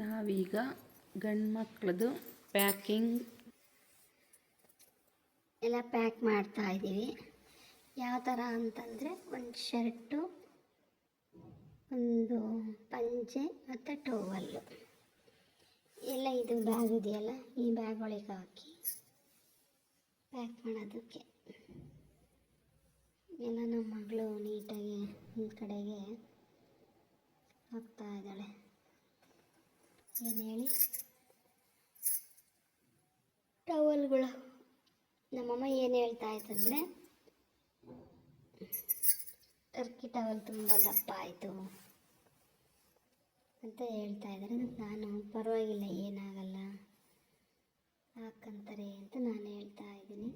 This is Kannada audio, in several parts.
ನಾವೀಗ ಗಂಡು ಮಕ್ಕಳದು ಪ್ಯಾಕಿಂಗ್. ಎಲ್ಲ ಪ್ಯಾಕ್ ಮಾಡ್ತಾ ಇದ್ದೀವಿ. ಯಾವ ಥರ ಅಂತಂದರೆ ಒಂದು ಶರ್ಟು, ಒಂದು ಪಂಚೆ ಮತ್ತು ಟೋವಲ್ಲು. ಎಲ್ಲ ಇದು ಬ್ಯಾಗ್ ಇದೆಯಲ್ಲ, ಈ ಬ್ಯಾಗ್ ಒಳಗೆ ಹಾಕಿ ಪ್ಯಾಕ್ ಮಾಡೋದಕ್ಕೆ. ಎಲ್ಲ ನಮ್ಮ ಮಗಳು ನೀಟಾಗಿ ಒಂದು ಕಡೆಗೆ ಹಾಕ್ತಾ ಇದ್ದಾಳೆ. ಏನು ಹೇಳಿ ಟವಲ್ಗಳು ನಮ್ಮಮ್ಮ ಏನು ಹೇಳ್ತಾ ಇತ್ತಂದರೆ ಟರ್ಕಿ ಟವಲ್ ತುಂಬ ದಪ್ಪ ಆಯಿತು ಅಂತ ಹೇಳ್ತಾ ಇದ್ದಾರೆ. ನಾನು ಪರವಾಗಿಲ್ಲ, ಏನಾಗಲ್ಲ, ಹಾಕಂತಾರೆ ಅಂತ ನಾನು ಹೇಳ್ತಾ ಇದ್ದೀನಿ.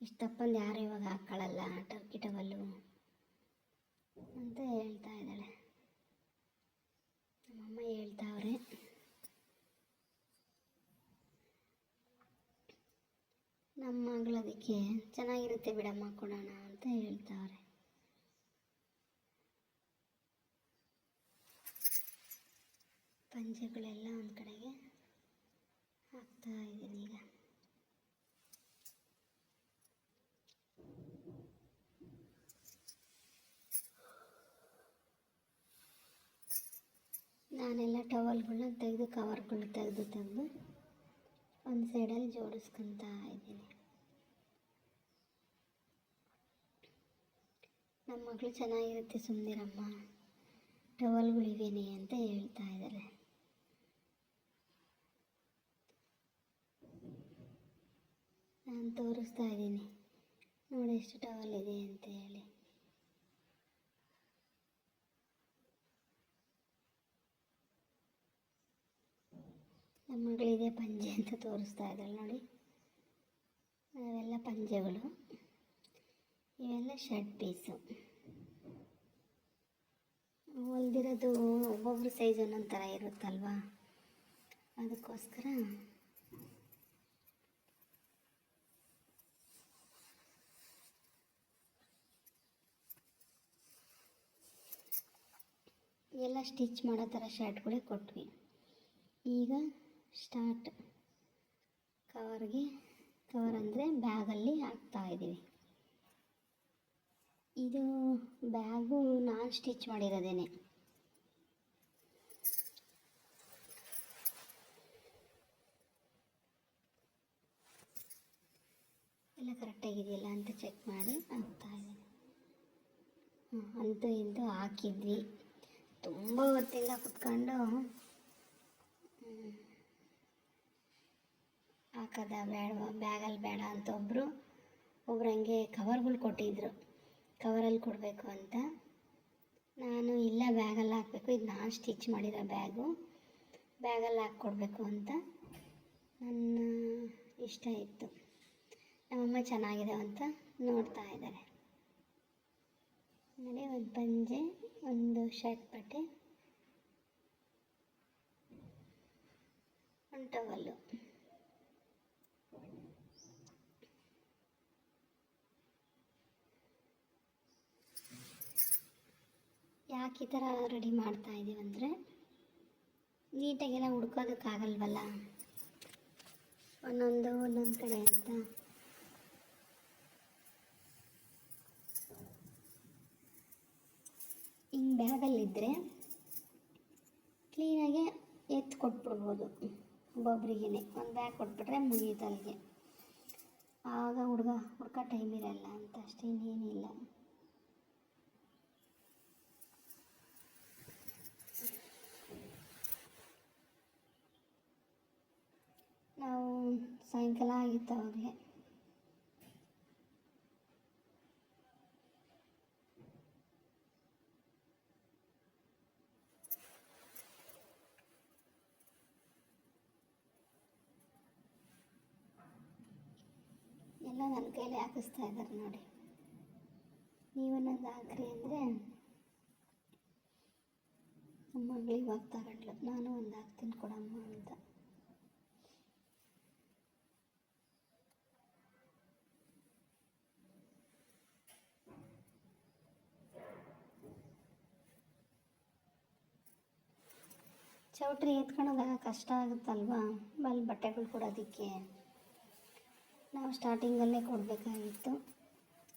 ಇಷ್ಟಪ್ಪಂದು ಯಾರು ಇವಾಗ ಹಾಕ್ಕೊಳ್ಳಲ್ಲ ಟರ್ಕಿ ಟವಲ್ಲು ಅಂತ ಹೇಳ್ತಾ ಇದ್ದಾಳೆ. ನಮ್ಮಮ್ಮ ಹೇಳ್ತಾವ್ರೆ. ನಮ್ಮ ಮಗಳು ಅದಕ್ಕೆ ಚೆನ್ನಾಗಿರುತ್ತೆ ಬಿಡಮ್ಮ ಕೊಡೋಣ ಅಂತ ಹೇಳ್ತಾವ್ರೆ. ಪಂಜೆಗಳೆಲ್ಲ ಒಂದು ಕಡೆಗೆ ಹಾಕ್ತಾ ಇದ್ದೀನಿ ಈಗ. ನಾನೆಲ್ಲ ಟವಲ್ಗಳನ್ನ ತೆಗೆದು ಕವರ್ಗಳು ತೆಗೆದು ತೆಗೆದು ಒಂದು ಸೈಡಲ್ಲಿ ಜೋಡಿಸ್ಕೊತಾ ಇದ್ದೀನಿ. ನಮ್ಮ ಮಗಳು ಚೆನ್ನಾಗಿರುತ್ತೆ ಸುಮ್ಮನಿರಮ್ಮ ಟವಲ್ಗಳಿವೇನೆ ಅಂತ ಹೇಳ್ತಾ ಇದ್ದಾರೆ. ನಾನು ತೋರಿಸ್ತಾ ಇದ್ದೀನಿ. ನೋಡಿ ಎಷ್ಟು ಟವಲ್ ಇದೆ ಅಂತ ಹೇಳಿ. ನಮ್ಮ ಮಗಳಿದೆ ಪಂಜೆ ಅಂತ ತೋರಿಸ್ತಾ ಇದ್ದಾಳೆ ನೋಡಿ. ಅವೆಲ್ಲ ಪಂಜೆಗಳು. ಇವೆಲ್ಲ ಶರ್ಟ್ ಪೀಸು. ಹೊಲ್ದಿರೋದು ಒಬ್ಬೊಬ್ರು ಸೈಜ್ ಒಂದೊಂದು ಥರ ಇರುತ್ತಲ್ವಾ? ಅದಕ್ಕೋಸ್ಕರ ಎಲ್ಲ ಸ್ಟಿಚ್ ಮಾಡೋ ಥರ ಶರ್ಟ್ಗಳೇ ಕೊಟ್ವಿ. ಈಗ ಸ್ಟಾರ್ಟ್. ಕವರ್ಗೆ, ಕವರ್ ಅಂದರೆ ಬ್ಯಾಗಲ್ಲಿ ಹಾಕ್ತಾ ಇದ್ದೀವಿ. ಇದು ಬ್ಯಾಗು ನಾನು ಸ್ಟಿಚ್ ಮಾಡಿರೋದೇನೆ. ಎಲ್ಲ ಕರೆಕ್ಟಾಗಿದೆಯಲ್ಲ ಅಂತ ಚೆಕ್ ಮಾಡಿ ಹಾಕ್ತಾ ಇದ್ದೀನಿ. ಅಂತೂ ಇಂತೂ ಹಾಕಿದ್ವಿ. ತುಂಬ ಹೊತ್ತಿಂದ ಕುತ್ಕೊಂಡು ಹಾಕದ ಬೇಡವಾ ಬ್ಯಾಗಲ್ಲಿ ಬೇಡ ಅಂತ ಒಬ್ಬರು ಒಬ್ರು ಹಂಗೆ ಕವರ್ಗಳು ಕೊಟ್ಟಿದ್ರು. ಕವರಲ್ಲಿ ಕೊಡಬೇಕು ಅಂತ. ನಾನು ಇಲ್ಲ ಬ್ಯಾಗಲ್ಲಿ ಹಾಕಬೇಕು. ಇದು ನಾನು ಸ್ಟಿಚ್ ಮಾಡಿರೋ ಬ್ಯಾಗು. ಬ್ಯಾಗಲ್ಲಿ ಹಾಕ್ಕೊಡ್ಬೇಕು ಅಂತ. ನನ್ನ ಇಷ್ಟ ಇತ್ತು. ನಮ್ಮಮ್ಮ ಚೆನ್ನಾಗಿದೆ ಅಂತ ನೋಡ್ತಾ ಇದ್ದಾರೆ. ಆಮೇಲೆ ಒಂದು ಪಂಜೆ, ಒಂದು ಶರ್ಟ್ ಬಟ್ಟೆ, ಒಂದು ಟವಲ್ಲು ಯಾಕೆ ಈ ಥರ ರೆಡಿ ಮಾಡ್ತಾ ಇದ್ದೀವಂದರೆ ನೀಟಾಗೆಲ್ಲ ಹುಡ್ಕೋದಕ್ಕಾಗಲ್ವಲ್ಲ ಒಂದೊಂದು ಒಂದೊಂದು ಕಡೆ ಅಂತ. ಹಿಂಗೆ ಬ್ಯಾಗಲ್ಲಿದ್ದರೆ ಕ್ಲೀನಾಗೆ ಎತ್ತು ಕೊಟ್ಬಿಡ್ಬೋದು ಒಬ್ಬೊಬ್ರಿಗೇ ಒಂದು ಬ್ಯಾಗ್ ಕೊಟ್ಬಿಟ್ರೆ ಮುಗೀತು ಅಲ್ಲಿಗೆ. ಆಗ ಹುಡ್ಗ, ಹುಡ್ಕೋ ಟೈಮ್ ಇರಲ್ಲ ಅಂತ ಅಷ್ಟೇ ಇನ್ನೇನಿಲ್ಲ ನಾವು ಸಾಯಂಕಾಲ ಆಗಿತ್ತು ಅವಾಗಲೇ ಎಲ್ಲ ನನ್ನ ಕೈಲಿ ಹಾಕಿಸ್ತಾ ಇದ್ದಾರೆ ನೋಡಿ. ನೀವನ್ನೊಂದು ಹಾಕ್ರಿ ಅಂದರೆ ನಮ್ಮ ಮಗಳಿಗೆ ಹೋಗ್ತಾ ನಾನು ಒಂದು ಹಾಕ್ತೀನಿ ಕೊಡಮ್ಮ ಅಂತ. ಚೌಟ್ರಿ ಎತ್ಕೊಳೋದಾಗ ಕಷ್ಟ ಆಗುತ್ತಲ್ವಾ? ಅಲ್ಲಿ ಬಟ್ಟೆಗಳು ಕೊಡೋದಕ್ಕೆ. ನಾವು ಸ್ಟಾರ್ಟಿಂಗಲ್ಲೇ ಕೊಡಬೇಕಾಗಿತ್ತು.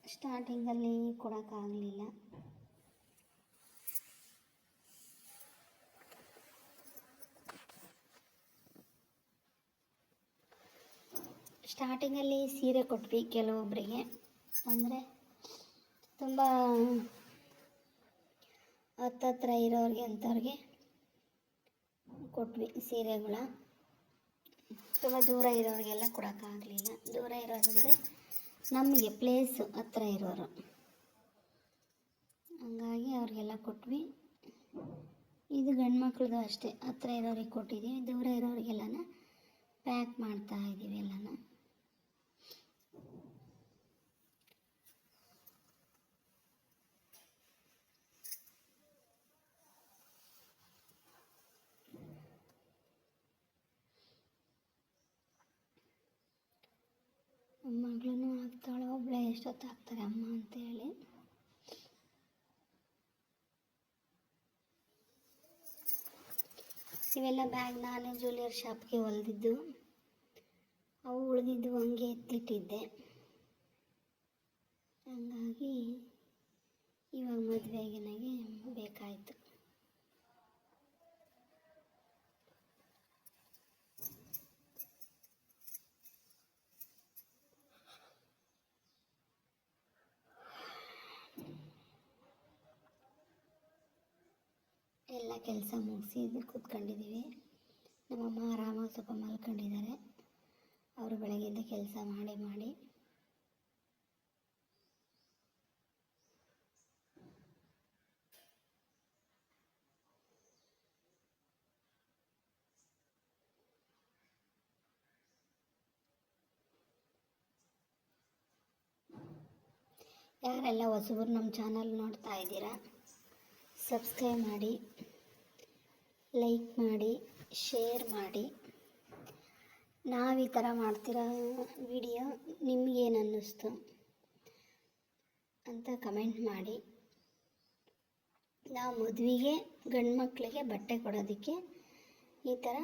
ಸ್ಟಾರ್ಟಿಂಗಲ್ಲಿ ಕೊಡೋಕ್ಕಾಗಲಿಲ್ಲ. ಸ್ಟಾರ್ಟಿಂಗಲ್ಲಿ ಸೀರೆ ಕೊಟ್ವಿ ಕೆಲವೊಬ್ಬರಿಗೆ ಅಂದರೆ ತುಂಬ ಹತ್ತತ್ರ ಇರೋರಿಗೆ ಅಂಥವ್ರಿಗೆ ಕೊಟ್ವಿ ಸೀರೆಗಳ. ತುಂಬ ದೂರ ಇರೋರಿಗೆಲ್ಲ ಕೊಡೋಕ್ಕಾಗಲಿಲ್ಲ. ದೂರ ಇರೋದಂದರೆ ನಮಗೆ ಪ್ಲೇಸು ಹತ್ರ ಇರೋರು. ಹಂಗಾಗಿ ಅವ್ರಿಗೆಲ್ಲ ಕೊಟ್ವಿ. ಇದು ಗಂಡು ಮಕ್ಳದ್ದು ಅಷ್ಟೇ. ಹತ್ರ ಇರೋರಿಗೆ ಕೊಟ್ಟಿದ್ದೀವಿ ದೂರ ಇರೋರಿಗೆಲ್ಲನ ಪ್ಯಾಕ್ ಮಾಡ್ತಾ ಇದ್ದೀವಿ ಎಲ್ಲನ. ಮಗಳೂ ಆಗ್ತಾಳೆ ಒಬ್ಬಳೇ ಎಷ್ಟೊತ್ತು ಆಗ್ತಾರೆ ಅಮ್ಮ ಅಂತೇಳಿ. ಇವೆಲ್ಲ ಬ್ಯಾಗ್ ನಾನೇ ಜ್ಯುವೆಲ್ಲರ್ ಶಾಪ್ಗೆ ಹೊಲ್ದಿದ್ದು. ಅವು ಉಳಿದಿದ್ದು ಹಂಗೆ ಎತ್ತಿಟ್ಟಿದ್ದೆ. ಹಂಗಾಗಿ ಇವಾಗ ಮದುವೆಗೆ ನನಗೆ ಬೇಕಾಯಿತು. ಎಲ್ಲ ಕೆಲಸ ಮುಗಿಸಿ ಕೂತ್ಕೊಂಡಿದ್ದೀವಿ. ನಮ್ಮಮ್ಮ ಆರಾಮಾಗಿ ಸ್ವಲ್ಪ ಮಲ್ಕೊಂಡಿದ್ದಾರೆ. ಅವರು ಬೆಳಗ್ಗೆಯಿಂದ ಕೆಲಸ ಮಾಡಿ ಮಾಡಿ. ಯಾರೆಲ್ಲ ಹೊಸಬರು ನಮ್ಮ ಚಾನಲ್ ನೋಡ್ತಾ ಇದ್ದೀರಾ? ಸಬ್ಸ್ಕ್ರೈಬ್ ಮಾಡಿ, ಲೈಕ್ ಮಾಡಿ, ಶೇರ್ ಮಾಡಿ. ನಾವು ಈ ಥರ ಮಾಡ್ತಿರೋ ವಿಡಿಯೋ ನಿಮಗೇನು ಅನ್ನಿಸ್ತು ಅಂತ ಕಮೆಂಟ್ ಮಾಡಿ. ನಾವು ಮದುವೆಗೆ, ಗಂಡು ಮಕ್ಕಳಿಗೆ ಬಟ್ಟೆ ಕೊಡೋದಕ್ಕೆ ಈ ಥರ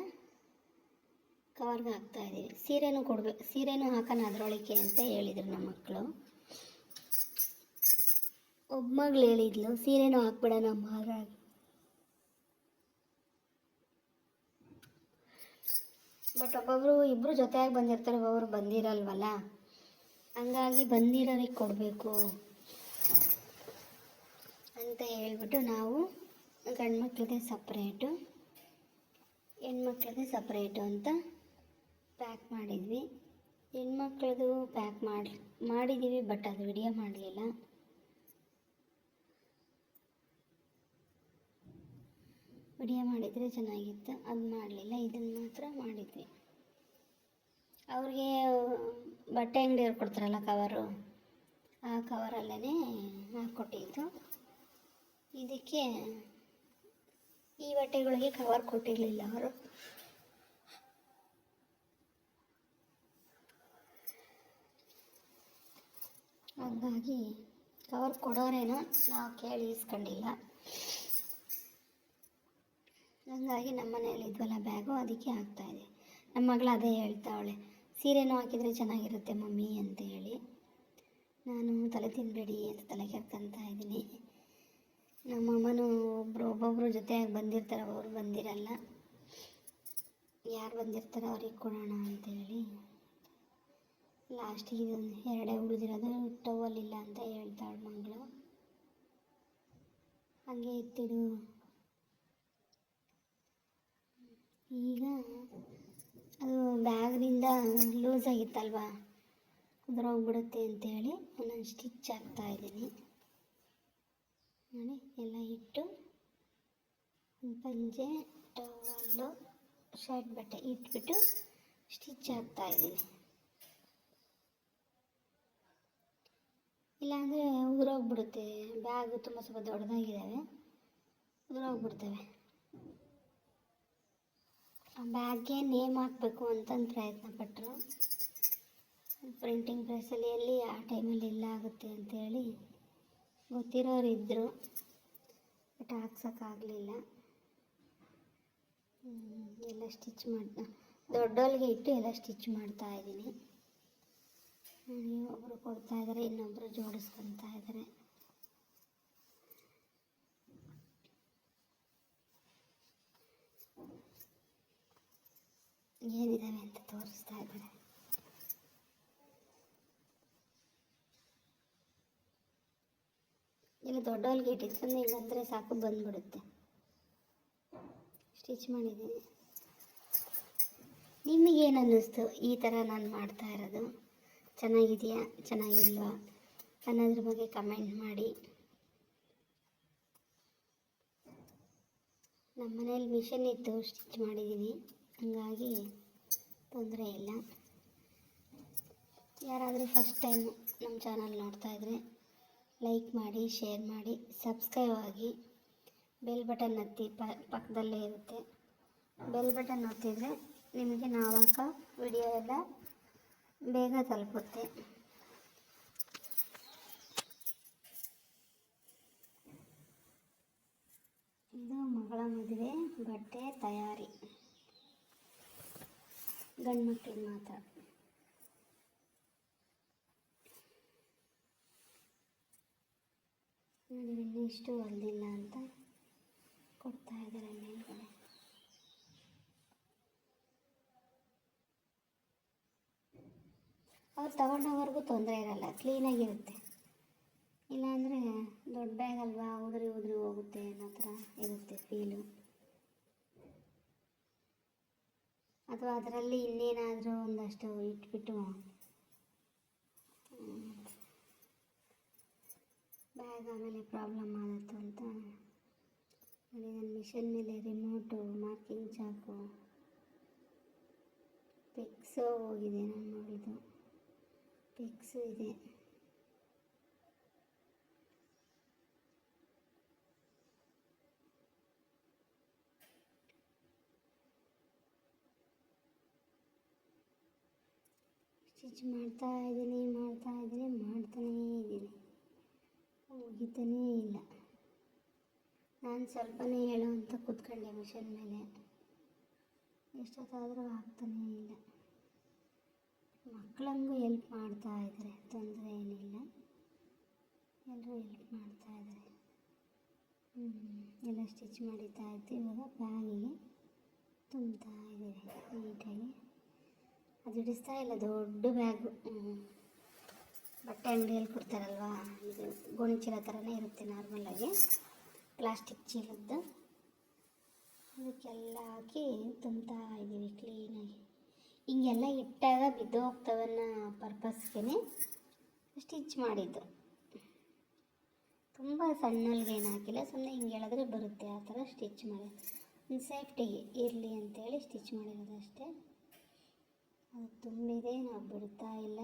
ಕವರ್ಗೆ ಹಾಕ್ತಾಯಿದ್ದೀವಿ ಸೀರೆನೂ ಕೊಡಬೇಕು ಸೀರೆನೂ ಹಾಕೋಣ ಅದರೊಳಗೆ ಅಂತ ಹೇಳಿದರು ನಮ್ಮ ಮಕ್ಕಳು. ಒಬ್ಬ ಮಗಳು ಹೇಳಿದ್ಲು, ಸೀರೆನೂ ಹಾಕ್ಬಿಡೋಣ ಹಾಗಾಗಿ. ಬಟ್ ಒಬ್ಬೊಬ್ರು ಇಬ್ಬರು ಜೊತೆಯಾಗಿ ಬಂದಿರ್ತಾರೆ, ಒಬ್ಬೊಬ್ರು ಬಂದಿರಲ್ವಲ್ಲ? ಹಂಗಾಗಿ ಬಂದಿರೋರಿಗೆ ಕೊಡಬೇಕು ಅಂತ ಹೇಳ್ಬಿಟ್ಟು ನಾವು ಗಂಡು ಮಕ್ಳದೇ ಸಪ್ರೇಟು ಹೆಣ್ಮಕ್ಳದೇ ಸಪ್ರೇಟು ಅಂತ ಪ್ಯಾಕ್ ಮಾಡಿದ್ವಿ. ಹೆಣ್ಮಕ್ಳದು ಪ್ಯಾಕ್ ಮಾಡಿ, ಮಾಡಿದ್ದೀವಿ ಬಟ್ ಅದು ವಿಡಿಯೋ ಮಾಡಲಿಲ್ಲ. ವಿಡಿಯೋ ಮಾಡಿದರೆ ಚೆನ್ನಾಗಿತ್ತು. ಅದು ಮಾಡಲಿಲ್ಲ. ಇದನ್ನು ಮಾತ್ರ ಮಾಡಿದ್ವಿ. ಅವ್ರಿಗೆ ಬಟ್ಟೆ ಅಂಗಡಿಯವ್ರು ಕೊಡ್ತಾರಲ್ಲ ಕವರು ಆ ಕವರಲ್ಲೇ ಹಾಕ್ಕೊಟ್ಟಿದ್ದು ಇದಕ್ಕೆ ಈ ಬಟ್ಟೆಗಳಿಗೆ ಕವರ್ ಕೊಟ್ಟಿರಲಿಲ್ಲ ಅವರು. ಹಾಗಾಗಿ ಕವರ್ ಕೊಡೋರೇನೋ ನಾವು ಕೇಳಿ ಇಸ್ಕೊಂಡಿಲ್ಲ ಹಂಗಾಗಿ ನಮ್ಮ ಮನೇಲಿ ಇದ್ವಲ್ಲ ಬ್ಯಾಗು, ಅದಕ್ಕೆ ಆಗ್ತಾಯಿದೆ ನಮ್ಮ ಮಗಳು ಅದೇ ಹೇಳ್ತಾವಳೆ, ಸೀರೆನೂ ಹಾಕಿದರೆ ಚೆನ್ನಾಗಿರುತ್ತೆ ಮಮ್ಮಿ ಅಂತ ಹೇಳಿ ನಾನು ತಲೆ ತಿನ್ನಬೇಡಿ ಅಂತ ತಲೆ ಕೆರ್ಕೊಂತ ಇದ್ದೀನಿ. ನಮ್ಮಮ್ಮನೂ ಒಬ್ಬರು ಒಬ್ಬೊಬ್ಬರು ಜೊತೆಯಾಗಿ ಬಂದಿರ್ತಾರೆ, ಅವರು ಬಂದಿರಲ್ಲ. ಯಾರು ಬಂದಿರ್ತಾರೆ ಅವ್ರಿಗೆ ಕೊಡೋಣ ಅಂತೇಳಿ. ಲಾಸ್ಟಿಗೆ ಇದೊಂದು ಎರಡೇ ಉಳಿದಿರೋದು, ಟವಲ್ ಇಲ್ಲ ಅಂತ ಹೇಳ್ತಾಳೆ ಮಗಳು. ಹಾಗೆ ಎತ್ತಿಡು ಈಗ ಅದು ಬ್ಯಾಗ್ನಿಂದ ಲೂಸ್ ಆಗಿತ್ತಲ್ವಾ? ಉದುರೋಗ್ಬಿಡುತ್ತೆ ಅಂತೇಳಿ ನಾನು ಸ್ಟಿಚ್ ಹಾಕ್ತಾ ಇದ್ದೀನಿ. ನೋಡಿ, ಎಲ್ಲ ಇಟ್ಟು ಪಂಜೆ ಟವಲ್ಲು ಶರ್ಟ್ ಬಟ್ಟೆ ಇಟ್ಬಿಟ್ಟು ಸ್ಟಿಚ್ ಹಾಕ್ತಾ ಇದ್ದೀನಿ. ಇಲ್ಲಾಂದರೆ ಉದುರೋಗ್ಬಿಡುತ್ತೆ. ಬ್ಯಾಗು ತುಂಬ ಸ್ವಲ್ಪ ದೊಡ್ಡದಾಗಿದ್ದಾವೆ. ಉದುರೋಗ್ಬಿಡ್ತವೆ. ಬ್ಯಾಗ್ಗೆ ನೇಮ್ ಹಾಕಬೇಕು ಅಂತಂದು ಪ್ರಯತ್ನ ಪಟ್ಟರು ಪ್ರಿಂಟಿಂಗ್ ಪ್ರೆಸ್ಸಲ್ಲಿ ಎಲ್ಲಿ ಆ ಟೈಮಲ್ಲಿ ಎಲ್ಲ ಆಗುತ್ತೆ ಅಂತೇಳಿ ಗೊತ್ತಿರೋರು ಇದ್ದರು ಬಟ್ ಹಾಕ್ಸೋಕ್ಕಾಗಲಿಲ್ಲ ಎಲ್ಲ ಸ್ಟಿಚ್ ಮಾಡ್ತಾ ದೊಡ್ಡವಳಿಗೆ ಇಟ್ಟು ಎಲ್ಲ ಸ್ಟಿಚ್ ಮಾಡ್ತಾ ಇದ್ದೀನಿ. ಒಬ್ಬರು ಕೊಡ್ತಾ ಇದ್ದಾರೆ ಇನ್ನೊಬ್ಬರು ಜೋಡಿಸ್ಕೊತಾ ಇದ್ದಾರೆ ಏನಿದಾವೆ ಅಂತ ತೋರಿಸ್ತಾ ಇದ್ದಾರೆ ಇಲ್ಲಿ ದೊಡ್ಡವಳಿಗೆ ಇಟ್ಟಿದ್ಕೊಂಡು ಇಲ್ಲಂದರೆ ಸಾಕು ಬಂದ್ಬಿಡುತ್ತೆ ಸ್ಟಿಚ್ ಮಾಡಿದ್ದೀನಿ ನಿಮಗೇನು ಅನ್ನಿಸ್ತು ಈ ಥರ ನಾನು ಮಾಡ್ತಾ ಇರೋದು ಚೆನ್ನಾಗಿದೆಯಾ ಚೆನ್ನಾಗಿಲ್ವಾ ಅನ್ನೋದ್ರ ಬಗ್ಗೆ ಕಮೆಂಟ್ ಮಾಡಿ. ನಮ್ಮ ಮನೇಲಿ ಮಿಷನ್ ಇತ್ತು ಸ್ಟಿಚ್ ಮಾಡಿದ್ದೀನಿ ಹಂಗಾಗಿ ತೊಂದರೆ ಇಲ್ಲ. ಯಾರಾದರೂ ಫಸ್ಟ್ ಟೈಮು ನಮ್ಮ ಚಾನಲ್ ನೋಡ್ತಾಯಿದ್ರೆ ಲೈಕ್ ಮಾಡಿ ಶೇರ್ ಮಾಡಿ ಸಬ್ಸ್ಕ್ರೈಬ್ ಆಗಿ ಬೆಲ್ ಬಟನ್ ಒತ್ತಿ ಪ, ಪಕ್ಕದಲ್ಲೇ ಇರುತ್ತೆ. ಬೆಲ್ ಬಟನ್ ಒತ್ತಿದರೆ ನಿಮಗೆ ನಾವು ಹಾಕೋ ವಿಡಿಯೋ ಎಲ್ಲ ಬೇಗ ತಲುಪುತ್ತೆ. ಇದು ಮಗಳ ಮದುವೆ, ಬಟ್ಟೆ ತಯಾರಿ. ಗಂಡು ಮಕ್ಕಳಿಗೆ ಮಾತ್ರ. ನೋಡಿ ಇಷ್ಟು ಹೊಲ್ದಿಲ್ಲ ಅಂತ ಕೊಡ್ತಾ ಇದ್ದಾರೆ ಮೇಲ್ಗಡೆ. ಅವ್ರು ತಗೊಂಡೋಗೋರ್ಗೂ ತೊಂದರೆ ಇರಲ್ಲ ಕ್ಲೀನಾಗಿರುತ್ತೆ ಇಲ್ಲಾಂದರೆ ದೊಡ್ಡ ಬ್ಯಾಗ್ ಅಲ್ವಾ, ಉದುರಿ ಉದುರಿ ಹೋಗುತ್ತೆ ಅನ್ನೋ ಥರ ಇರುತ್ತೆ. ಅಥವಾ ಅದರಲ್ಲಿ ಇನ್ನೇನಾದರೂ ಒಂದಷ್ಟು ಇಟ್ಬಿಟ್ಟು ಬ್ಯಾಗ್ ಆಮೇಲೆ ಪ್ರಾಬ್ಲಮ್ ಆಗುತ್ತೆ ಅಂತ. ನೋಡಿ ನನ್ನ ಮಿಷನ್ ಮೇಲೆ ರಿಮೋಟು ಮಾರ್ಕಿಂಗ್ ಚಾಕು ಪಿಕ್ಸು ಹೋಗಿದೆ ನನ್ನ ನೋಡಿದ್ದು. ಪಿಕ್ಸು ಇದೆ. ಸ್ಟಿಚ್ ಮಾಡ್ತಾ ಇದ್ದೀನಿ ಮಾಡ್ತಾ ಇದ್ದೀನಿ, ಮಾಡ್ತಾನೇ ಇದ್ದೀನಿ. ಮುಗಿತಾನೇ ಇಲ್ಲ. ನಾನು ಸ್ವಲ್ಪನೇ ಹೇಳೋ ಅಂತ ಕೂತ್ಕೊಂಡೆ ಮಿಷನ್ ಮೇಲೆ. ಎಷ್ಟೊತ್ತಾದರೂ ಆಗ್ತಾನೇ ಇಲ್ಲ. ಮಕ್ಕಳಂಗೂ ಹೆಲ್ಪ್ ಮಾಡ್ತಾ ಇದ್ದಾರೆ, ತೊಂದರೆ ಏನಿಲ್ಲ. ಎಲ್ಲರೂ ಹೆಲ್ಪ್ ಮಾಡ್ತಾ ಇದ್ದಾರೆ. ಎಲ್ಲ ಸ್ಟಿಚ್ ಮಾಡಿತಾ ಇದ್ದೀವಿ ಇವಾಗ ಬ್ಯಾಗಿಗೆ ತುಂಬ್ತಾ ಇದ್ದೀವಿ. ನೀಟಾಗಿ ಅದು ಹಿಡಿಸ್ತಾ ಇಲ್ಲ, ದೊಡ್ಡ ಬ್ಯಾಗು. ಬಟ್ಟೆ ಅಂಗಡಿಯಲ್ಲಿ ಕೊಡ್ತಾರಲ್ವಾ, ಇದು ಗೋಣಿ ಚೀಲ ಥರನೇ ಇರುತ್ತೆ ನಾರ್ಮಲಾಗಿ ಪ್ಲಾಸ್ಟಿಕ್ ಚೀಲದ್ದು. ಅದಕ್ಕೆಲ್ಲ ಹಾಕಿ ತುಂಬ್ತಾ ಇದ್ದೀವಿ ಕ್ಲೀನಾಗಿ ಹಿಂಗೆಲ್ಲ ಇಟ್ಟಾಗ ಬಿದ್ದು ಹೋಗ್ತವನ್ನ ಪರ್ಪಸ್ಗೆ ಸ್ಟಿಚ್ ಮಾಡಿದ್ದು. ತುಂಬ ಸಣ್ಣಲ್ಗೆ ಏನು ಹಾಕಿಲ್ಲ ಸುಮ್ಮನೆ ಹಿಂಗೆ ಹೇಳಿದ್ರೆ ಬರುತ್ತೆ, ಆ ಥರ ಸ್ಟಿಚ್ ಮಾಡಿ ಸೇಫ್ಟಿಗೆ ಇರಲಿ ಅಂತೇಳಿ ಸ್ಟಿಚ್ ಮಾಡಿರೋದು ಅಷ್ಟೇ. ಅದು ತುಂಬಿದೆ, ನಾವು ಬಿಡ್ತಾ ಇಲ್ಲ.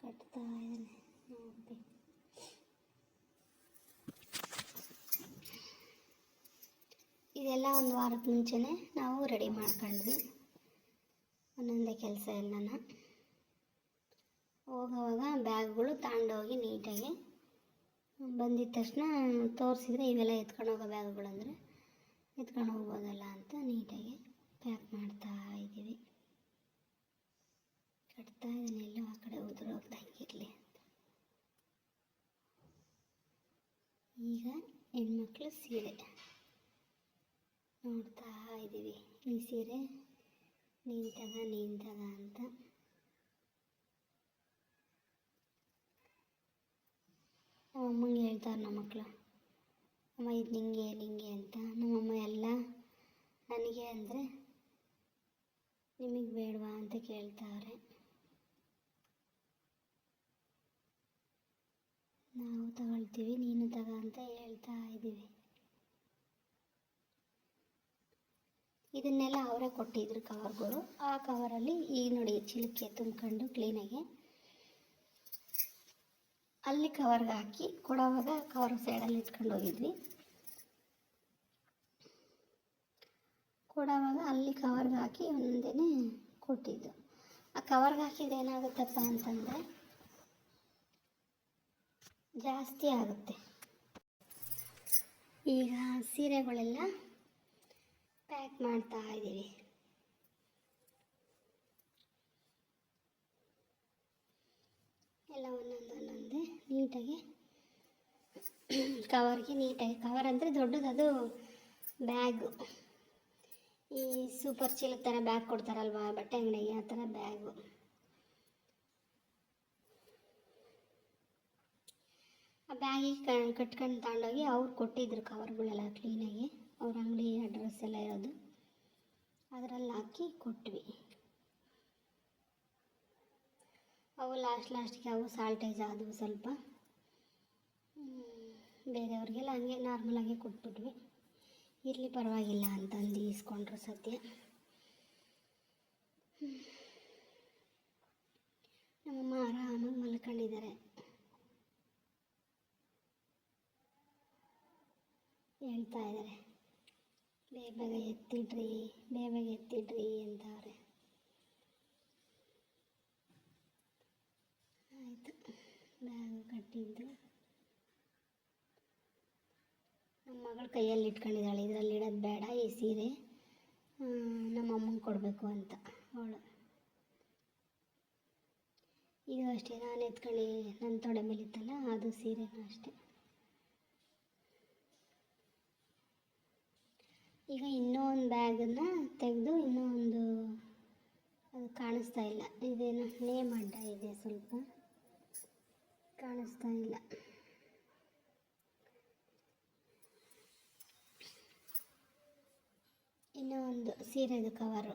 ಕಟ್ತಾ ಇದ್ದಾನೆ ನೋಡಿ ಇದೆಲ್ಲ ಒಂದು ವಾರದ ಮುಂಚೆನೇ ನಾವು ರೆಡಿ ಮಾಡ್ಕೊಂಡ್ವಿ. ಒಂದೊಂದೇ ಕೆಲಸ ಎಲ್ಲನ. ಹೋಗೋವಾಗ ಬ್ಯಾಗ್ಗಳು ತಗೊಂಡೋಗಿ ನೀಟಾಗಿ ಬಂದಿದ್ದ ತಕ್ಷಣ ತೋರಿಸಿದ್ರೆ ಇವೆಲ್ಲ ಎತ್ಕೊಂಡು ಹೋಗೋ ಬ್ಯಾಗ್ಗಳು ಅಂದರೆ ಎತ್ಕೊಂಡು ಹೋಗ್ಬೋದಲ್ಲ ಅಂತ ನೀಟಾಗಿ ಪ್ಯಾಕ್ ಮಾಡ್ತಾ ಇದ್ದೀವಿ. ಕಟ್ತಾ ಇದ್ದೀನಿ, ಎಲ್ಲೋ ಆ ಕಡೆ ಉದುರೋಗ್ದಂಗಿರಲಿ ಅಂತ. ಈಗ ಹೆಣ್ಮಕ್ಳು ಸೀರೆ ನೋಡ್ತಾ ಇದ್ದೀವಿ. ಈ ಸೀರೆ ನಿಂತದ ನಿಂತದ ಅಂತ. ನಮ್ಮಮ್ಮಂಗೆ ಹೇಳ್ತಾರೆ ನಮ್ಮ ಮಕ್ಕಳು ಅಮ್ಮ, ಇದು ನಿಂಗೆ ನಿಂಗೆ ಅಂತ. ನಮ್ಮಮ್ಮ ಎಲ್ಲ ನನಗೆ ಅಂದರೆ ನಿಮಗೆ ಬೇಡವಾ? ಅಂತ ಕೇಳ್ತಾರೆ. ನಾವು ತಗೊಳ್ತೀವಿ, ನೀನು ತಗ ಅಂತ ಹೇಳ್ತಾ ಇದ್ದೀವಿ. ಇದನ್ನೆಲ್ಲ ಅವರೇ ಕೊಟ್ಟಿದ್ರು ಕವರ್ಗಳು ಆ ಕವರಲ್ಲಿ ಈ ನೋಡಿ, ಚಿಲಿಕೆ ತುಂಬ್ಕೊಂಡು ಕ್ಲೀನಾಗಿ ಅಲ್ಲಿ ಕವರ್ಗೆ ಹಾಕಿ, ಕೊಡೋವಾಗ ಕವರ್ ಸೈಡಲ್ಲಿ ಇಟ್ಕೊಂಡು ಹೋಗಿದ್ವಿ. ಕೊಡೋವಾಗ ಅಲ್ಲಿ ಕವರ್ಗೆ ಹಾಕಿ ಒಂದೇ ಕೊಟ್ಟಿದ್ದು. ಆ ಕವರ್ಗೆ ಹಾಕಿದ್ರೆ ಏನಾಗುತ್ತಪ್ಪ ಅಂತಂದರೆ ಜಾಸ್ತಿ ಆಗುತ್ತೆ. ಈಗ ಸೀರೆಗಳೆಲ್ಲ ಪ್ಯಾಕ್ ಮಾಡ್ತಾ ಇದ್ದೀವಿ. ಎಲ್ಲ ಒಂದೊಂದು ಒಂದೊಂದೇ. ನೀಟಾಗಿ ಕವರ್ಗೆ ನೀಟಾಗಿ ಕವರ್ ಅಂದರೆ ದೊಡ್ಡದು ಅದು ಬ್ಯಾಗು. ಈ ಸೂಪರ್ ಚೀಲ ಥರ ಬ್ಯಾಗ್ ಕೊಡ್ತಾರಲ್ವಾ, ಬಟ್ಟೆ ಅಂಗಡಿಗೆ ಆ ಥರ ಬ್ಯಾಗು. ಆ ಬ್ಯಾಗಿಗೆ ಕಟ್ಕೊಂಡು ತಗೊಂಡೋಗಿ ಅವ್ರು ಕೊಟ್ಟಿದ್ರು ಕವರ್ಗಳೆಲ್ಲ ಕ್ಲೀನಾಗಿ. ಅವ್ರ ಅಂಗಡಿ ಅಡ್ರೆಸ್ ಎಲ್ಲ ಇರೋದು. ಅದರಲ್ಲಿ ಹಾಕಿ ಕೊಟ್ವಿ. ಅವು ಲಾಸ್ಟ್ ಲಾಸ್ಟ್ಗೆ ಅವು ಸಾಲ್ಟೇಜ್ ಆದವು ಸ್ವಲ್ಪ. ಬೇರೆಯವ್ರಿಗೆಲ್ಲ ಹಂಗೆ ನಾರ್ಮಲಾಗಿ ಕೊಟ್ಬಿಟ್ವಿ. ಇರಲಿ ಪರವಾಗಿಲ್ಲ ಅಂತಂದು ಇಸ್ಕೊಂಡ್ರು ಸದ್ಯ. ನಮ್ಮ ನಮ್ಮಮ್ಮ ಆರಾಮಾಗಿ ಮಲ್ಕೊಂಡಿದ್ದಾರೆ ಹೇಳ್ತಾ ಇದ್ದಾರೆ ಬೇಗ ಬೇಗ ಎತ್ತಿಡ್ರಿ, ಬೇಗ ಬೇಗ ಎತ್ತಿಡ್ರಿ ಅಂತವ್ರೆ. ಆಯಿತು. ಬ್ಯಾಗ್ ಕಟ್ಟಿದ್ದು. ನಮ್ಮ ಮಗಳ ಕೈಯಲ್ಲಿ ಇಟ್ಕೊಂಡಿದ್ದಾಳೆ. ಇದರಲ್ಲಿ ಇಡೋದು ಬೇಡ, ಈ ಸೀರೆ. ನಮ್ಮ ಅಮ್ಮಂಗೆ ಕೊಡಬೇಕು ಅಂತ ಅವಳು. ಇದು ಅಷ್ಟೇ, ನಾನು ಎತ್ಕೊಳ್ಳಿ ನನ್ನ ತೊಡೆ ಮೇಲೆ ಇತ್ತಲ್ಲ ಅದು ಸೀರೆನೂ ಅಷ್ಟೇ. ಈಗ ಇನ್ನೂ ಒಂದು ಬ್ಯಾಗನ್ನು ತೆಗೆದು ಇನ್ನೂ ಒಂದು ಅದು ಕಾಣಿಸ್ತಾ ಇಲ್ಲ. ಇದೇನು, ನೇಮ್ ಅಡ್ಡ ಇದೆ ಸ್ವಲ್ಪ. ಕಾಣಿಸ್ತಾ ಇಲ್ಲ. ಇನ್ನೂ ಒಂದು ಸೀರೆದು ಕವರು.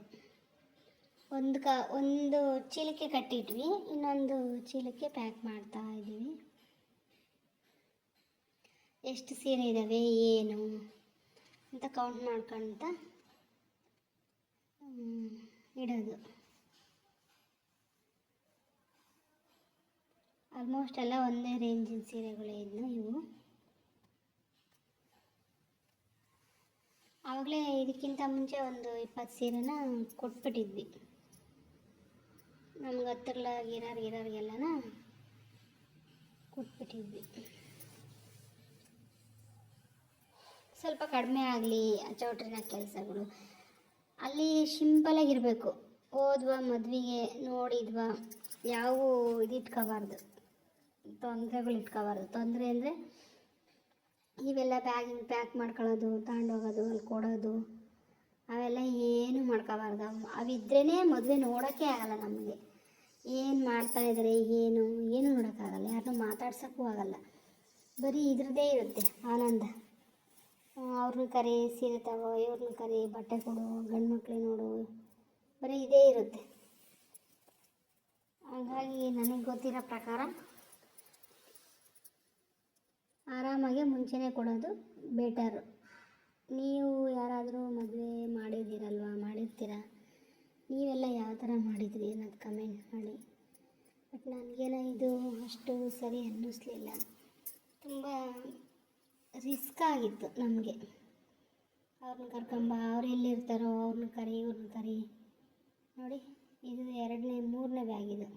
ಒಂದು ಕ ಒಂದು ಚೀಲಕ್ಕೆ ಕಟ್ಟಿಟ್ವಿ ಇನ್ನೊಂದು ಚೀಲಕ್ಕೆ ಪ್ಯಾಕ್ ಮಾಡ್ತಾ ಇದ್ದೀವಿ. ಎಷ್ಟು ಸೀರೆ ಇದ್ದಾವೆ ಏನು ಅಂತ ಕೌಂಟ್ ಮಾಡ್ಕೊಂತ ಹ್ಮ್, ಇಡೋದು. ಆಲ್ಮೋಸ್ಟ್ ಎಲ್ಲ ಒಂದೇ ರೇಂಜಿನ ಸೀರೆಗಳೇ ಇನ್ನು ಇವು. ಆವಾಗಲೇ ಇದಕ್ಕಿಂತ ಮುಂಚೆ ಒಂದು ಇಪ್ಪತ್ತು ಸೀರೆನ ಕೊಟ್ಬಿಟ್ಟಿದ್ವಿ. ನಮ್ಗೆ ಹತ್ತಿರಲಾಗಿರೋರು ಇರೋರಿಗೆಲ್ಲನ ಕೊಟ್ಬಿಟ್ಟಿದ್ವಿ. ಸ್ವಲ್ಪ ಕಡಿಮೆ ಆಗಲಿ ಚೌಟ್ರಿನ ಕೆಲಸಗಳು. ಅಲ್ಲಿ ಸಿಂಪಲಾಗಿರಬೇಕು ಓದ್ವಾ, ಮದುವೆಗೆ ನೋಡಿದ್ವಾ, ಯಾವ ಇದಿಟ್ಕೋಬಾರ್ದು. ತೊಂದರೆಗಳು ಇಟ್ಕೋಬಾರ್ದು ತೊಂದರೆ ಅಂದರೆ ಇವೆಲ್ಲ ಬ್ಯಾಗಿಂಗ್ ಪ್ಯಾಕ್ ಮಾಡ್ಕೊಳ್ಳೋದು, ತಗೊಂಡೋಗೋದು, ಅಲ್ಲಿ ಕೊಡೋದು, ಅವೆಲ್ಲ ಏನು ಮಾಡ್ಕೋಬಾರ್ದು. ಅವು ಅವಿದ್ರೇ ಮದುವೆ ನೋಡೋಕ್ಕೆ ಆಗಲ್ಲ ನಮಗೆ. ಏನು ಮಾಡ್ತಾ ಇದ್ದಾರೆ ಏನು ಏನು ನೋಡೋಕ್ಕಾಗಲ್ಲ. ಯಾರನ್ನೂ ಮಾತಾಡ್ಸೋಕ್ಕೂ ಆಗಲ್ಲ. ಬರೀ ಇದ್ರದ್ದೇ ಇರುತ್ತೆ ಆನಂದ. ಅವ್ರನ್ನ ಕರೆ, ಸೀರೆ ತಗೋ ಇವ್ರನ್ನ ಕರೆ, ಬಟ್ಟೆ ಕೊಡು, ಗಂಡು ಮಕ್ಕಳು ನೋಡು. ಬರೀ ಇದೇ ಇರುತ್ತೆ. ಹಾಗಾಗಿ ನನಗೆ ಗೊತ್ತಿರೋ ಪ್ರಕಾರ ಆರಾಮಾಗಿ ಮುಂಚೆನೇ ಕೊಡೋದು ಬೆಟರು ನೀವು ಯಾರಾದರೂ ಮದುವೆ ಮಾಡಿದ್ದೀರಲ್ವ, ಮಾಡಿರ್ತೀರ? ನೀವೆಲ್ಲ ಯಾವ ಥರ ಮಾಡಿದ್ರಿ ಅನ್ನೋದು ಕಮೆಂಟ್ ಮಾಡಿ. ಬಟ್ ನನಗೇನೋ ಇದು ಅಷ್ಟು ಸರಿ ಅನ್ನಿಸ್ಲಿಲ್ಲ. ತುಂಬ ರಿಸ್ಕ್ ಆಗಿತ್ತು ನಮಗೆ. ಅವ್ರನ್ನ ಕರ್ಕೊಂಬ, ಅವ್ರು ಎಲ್ಲಿರ್ತಾರೋ ಅವ್ರನ್ನ ಕರಿ ಇವ್ರನ್ನ ಕರಿ. ನೋಡಿ, ಇದು ಎರಡನೇ, ಮೂರನೇ ಬ್ಯಾಗ್ ಇದು.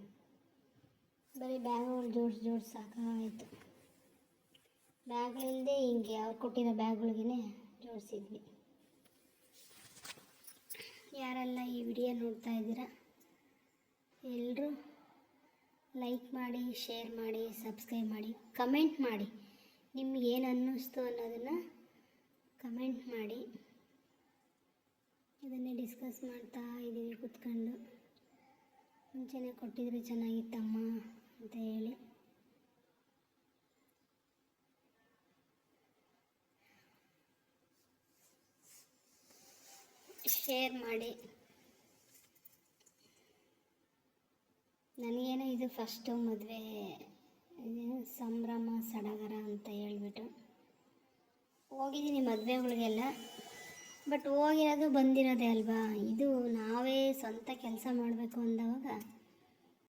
ಬರೀ ಬ್ಯಾಗ್ಗಳು ಜೋಡ್ಸಿ ಜೋಡ್ಸಿ ಸಾಕಾಯಿತು. ಬ್ಯಾಗ್ಗಳಿಲ್ಲದೆ ಹಿಂಗೆ ಅವ್ರು ಕೊಟ್ಟಿರೋ ಬ್ಯಾಗ್ಗಳಿಗೇ ಜೋಡಿಸಿದ್ವಿ. ಯಾರೆಲ್ಲ ಈ ವಿಡಿಯೋ ನೋಡ್ತಾ ಇದ್ದೀರಾ ಎಲ್ಲರೂ ಲೈಕ್ ಮಾಡಿ ಶೇರ್ ಮಾಡಿ ಸಬ್ಸ್ಕ್ರೈಬ್ ಮಾಡಿ ಕಮೆಂಟ್ ಮಾಡಿ. ನಿಮ್ಗೆ ಏನು ಅನ್ನಿಸ್ತು ಅನ್ನೋದನ್ನು ಕಮೆಂಟ್ ಮಾಡಿ. ಇದನ್ನೇ ಡಿಸ್ಕಸ್ ಮಾಡ್ತಾ ಇದ್ದೀವಿ ಕೂತ್ಕೊಂಡು. ಮುಂಚೆನೇ ಕೊಟ್ಟಿದ್ರೆ ಚೆನ್ನಾಗಿತ್ತಮ್ಮ ಅಂತ ಹೇಳಿ. ಶೇರ್ ಮಾಡಿ. ನನಗೇನು ಇದು ಫಸ್ಟು ಮದುವೆ ಸಂಭ್ರಮ, ಸಡಗರ ಅಂತ ಹೇಳ್ಬಿಟ್ಟು. ಹೋಗಿದ್ದೀನಿ ಮದುವೆಗಳಿಗೆಲ್ಲ ಬಟ್ ಹೋಗಿರೋದು ಬಂದಿರೋದೇ ಅಲ್ವಾ? ಇದು ನಾವೇ ಸ್ವಂತ ಕೆಲಸ ಮಾಡಬೇಕು ಅಂದವಾಗ